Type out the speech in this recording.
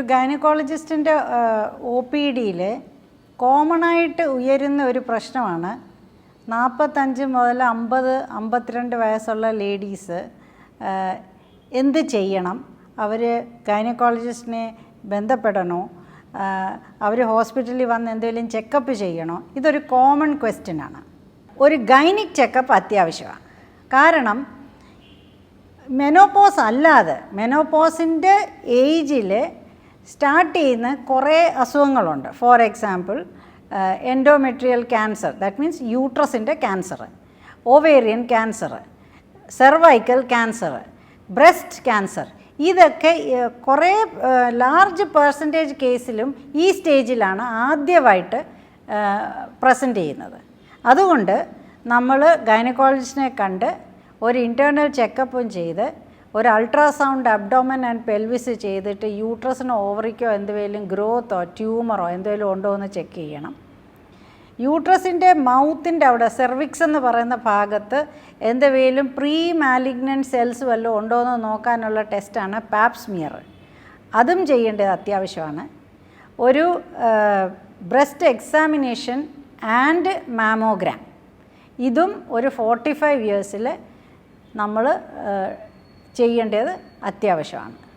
ഗൈനക്കോളജിസ്റ്റിന്റെ O P ഡിയിൽ common ആയിട്ട് ഉയരുന്ന ഒരു പ്രശ്നമാണ്. നാൽപ്പത്തഞ്ച് മുതൽ അമ്പത് അമ്പത്തിരണ്ട് വയസ്സുള്ള ലേഡീസ് എന്ത് ചെയ്യണം? അവർ ഗൈനക്കോളജിസ്റ്റിനെ ബന്ധപ്പെടണോ? അവർ ഹോസ്പിറ്റലിൽ വന്ന് എന്തെങ്കിലും ചെക്കപ്പ് ചെയ്യണോ? ഇതൊരു കോമൺ ക്വസ്റ്റ്യനാണ്. ഒരു ഗൈനിക് ചെക്കപ്പ് അത്യാവശ്യമാണ്. കാരണം മെനോപോസ് അല്ലാതെ മെനോപോസിന്റെ ഏജിൽ സ്റ്റാർട്ട് ചെയ്യുന്ന കുറേ അസുഖങ്ങളുണ്ട്. For example endometrial cancer that means യൂട്രസിന്റെ cancer ovarian cancer cervical cancer breast cancer ഇതൊക്കെ കുറേ ലാർജ് പേഴ്സന്റേജ് കേസിലും ഈ സ്റ്റേജിലാണ് ആദ്യമായിട്ട് പ്രസന്റ് ചെയ്യുന്നത്. അതുകൊണ്ട് നമ്മൾ ഗൈനക്കോളജിസ്റ്റിനെ കണ്ട് ഒരു ഇന്റേർണൽ ചെക്കപ്പും ചെയ്ത് ഒരു അൾട്രാസൗണ്ട് അബ്ഡോമൻ ആൻഡ് പെൽവിസ് ചെയ്തിട്ട് യൂട്രസിനോ ഓവറിക്കോ എന്തെങ്കിലും ഗ്രോത്തോ ട്യൂമറോ എന്തെങ്കിലും ഉണ്ടോ എന്ന് ചെക്ക് ചെയ്യണം. യൂട്രസിന്റെ മൗത്തിന്റെ അവിടെ സെർവിക്സ് എന്ന് പറയുന്ന ഭാഗത്ത് എന്തെങ്കിലും പ്രീ മാലിഗ്നന്റ് സെൽസ് വല്ലതും ഉണ്ടോ എന്ന് നോക്കാനുള്ള ടെസ്റ്റാണ് പാപ്സ്മിയർ. അതും ചെയ്യേണ്ടത് അത്യാവശ്യമാണ്. ഒരു ബ്രസ്റ്റ് എക്സാമിനേഷൻ ആൻഡ് മാമോഗ്രാം. ഇതും ഒരു ഫോർട്ടി ഫൈവ് ഇയേഴ്സിൽ നമ്മൾ ചെയ്യേണ്ടത് അത്യാവശ്യമാണ്.